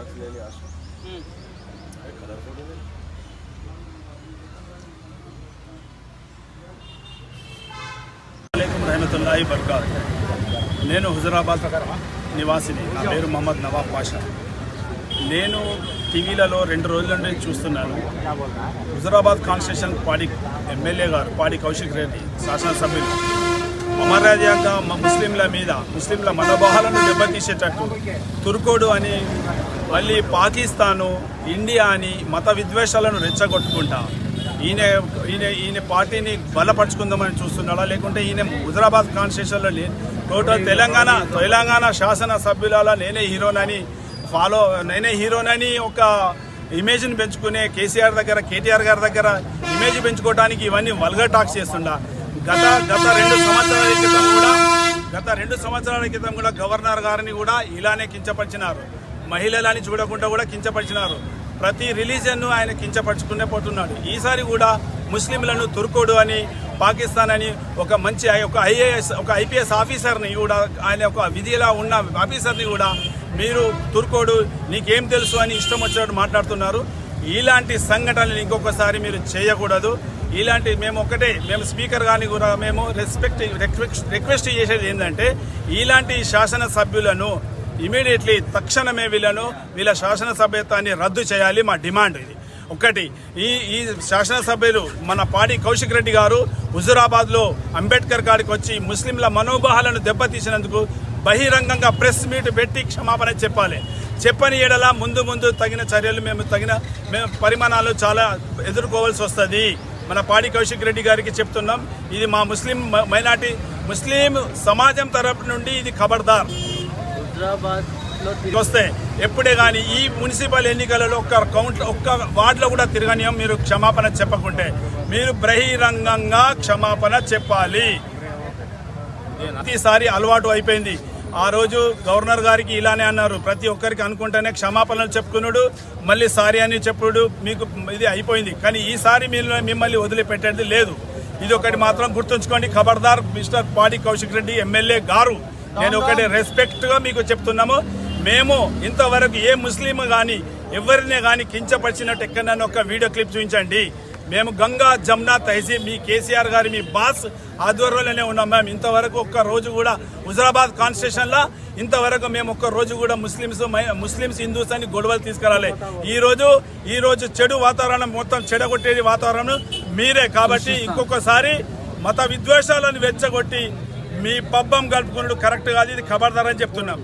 Xerox లేని ఆశ colour photo నేను హుజరాబాద్ నివాసిని. నా పేరు మహమ్మద్ నవాబ్ పాషా నేను టీవీలలో రెండు రోజుల నుండి చూస్తున్నాను. హుజరాబాద్ కాన్స్టిట్యూషన్ పార్టీ ఎమ్మెల్యే గారు పాడి కౌశిక్ రెడ్డి శాసనసభ్యులు. అమర్యాదగా ముస్లింల మీద ముస్లింల మనోభావాలను దెబ్బతీసేటట్టు తుర్కోడు అని మళ్ళీ పాకిస్తాను ఇండియా అని మత విద్వేషాలను రెచ్చగొట్టుకుంటా. ఈయన ఈయన ఈయన పార్టీని బలపరుచుకుందామని చూస్తున్నాడా? లేకుంటే ఈయన హుజరాబాద్ కాన్స్టిట్యూషన్లో లే- టోటల్ తెలంగాణ తెలంగాణ శాసన సభ్యుల నేనే హీరోనని ఫాలో నేనే హీరోనని ఒక ఇమేజ్ని పెంచుకునే కేసీఆర్ దగ్గర కేటీఆర్ గారి దగ్గర ఇమేజ్ పెంచుకోవడానికి ఇవన్నీ వల్గర్ టాక్స్ చేస్తుండా. గత గత రెండు సంవత్సరాల క్రితం కూడా గత రెండు సంవత్సరాల క్రితం కూడా గవర్నర్ గారిని కూడా ఇలానే కించపరిచినారు. మహిళలని చూడకుండా కూడా కించపరిచినారు. ప్రతి రిలీజన్ను ఆయన కించపరుచుకునే పోతున్నాడు. ఈసారి కూడా ముస్లింలను తుర్కోడు అని పాకిస్తాన్ అని ఒక మంచి ఐ- ఒక ఐఏఎస్ ఒక ఐపీఎస్ ఆఫీసర్ని కూడా ఆయన ఒక విధిలా ఉన్న ఆఫీసర్ని కూడా మీరు తుర్కోడు నీకేం తెలుసు అని ఇష్టం వచ్చినట్టు మాట్లాడుతున్నారు. ఇలాంటి సంఘటనలు ఇంకొకసారి మీరు చేయకూడదు. ఇలాంటి మేము ఒకటే మేము స్పీకర్ గారిని కూడా మేము రెస్పెక్ట్ రిక్వెస్ట్ చేసేది ఏంటంటే ఇలాంటి శాసనసభ్యులను ఇమీడియట్లీ తక్షణమే వీళ్ళను వీళ్ళ శాసనసభ్యత్వాన్ని రద్దు చేయాలి మా డిమాండ్ ఇది. ఒకటి ఈ ఈ శాసనసభ్యులు మన పాడి కౌశిక్ రెడ్డి గారు హుజురాబాద్లో అంబేద్కర్ గారికి వచ్చి ముస్లింల మనోభావాలను దెబ్బతీసినందుకు బహిరంగంగా ప్రెస్ మీట్ పెట్టి క్షమాపణ చెప్పాలి. చెప్పని ఎడల ముందు ముందు తగిన చర్యలు మేము తగిన మేము పరిమాణాలు చాలా ఎదుర్కోవాల్సి వస్తుంది. మన పాడి కౌశిక్ రెడ్డి గారికి చెప్తున్నాం ఇది మా ముస్లిం మైనార్టీ ముస్లిం సమాజం తరపు నుండి ఇది ఖబర్దార్ వస్తే ఎప్పుడే కానీ ఈ మున్సిపల్ ఎన్నికలలో ఒక్క కౌంట్ ఒక్క వార్డులో కూడా తిరగనీయం మీరు క్షమాపణ చెప్పకుంటే. మీరు బహిరంగంగా క్షమాపణ చెప్పాలి. ప్రతిసారి అలవాటు అయిపోయింది. ఆ రోజు గవర్నర్ గారికి ఇలానే అన్నారు. ప్రతి ఒక్కరికి అనుకుంటేనే క్షమాపణలు చెప్పుకున్నాడు. మళ్ళీ సారీ అని చెప్పుడు. మీకు ఇది అయిపోయింది. కానీ ఈసారి మీరు మిమ్మల్ని వదిలిపెట్టేది లేదు. ఇది ఒకటి మాత్రం గుర్తుంచుకోండి. ఖబర్దార్ మిస్టర్ పాడి కౌశిక్ రెడ్డి ఎమ్మెల్యే గారు. నేను ఒకటి రెస్పెక్ట్గా మీకు చెప్తున్నాము. మేము ఇంతవరకు ఏ ముస్లిం కానీ ఎవరినే కానీ కించపరిచినట్టు ఎక్కడన్నా ఒక వీడియో క్లిప్ చూపించండి. మేము గంగా జమునా తహసీబ్ మీ కేసీఆర్ గారి మీ బాస్ ఆధ్వర్యంలోనే ఉన్నాం మేము ఇంతవరకు ఒక్క రోజు కూడా హుజరాబాద్ కాన్స్టిట్యూషన్లో ఇంతవరకు మేము ఒక్క రోజు కూడా ముస్లిమ్స్ ముస్లిమ్స్ హిందూస్ అని గొడవలు తీసుకురాలే. ఈ రోజు చెడు వాతావరణం మొత్తం చెడగొట్టేది వాతావరణం మీరే. కాబట్టి ఇంకొకసారి మత విద్వేషాలను వెచ్చగొట్టి మీ పబ్బం గడుపుకున్నాడు కరెక్ట్ కాదు. ఇది ఖబర్దార్ అని చెప్తున్నాం.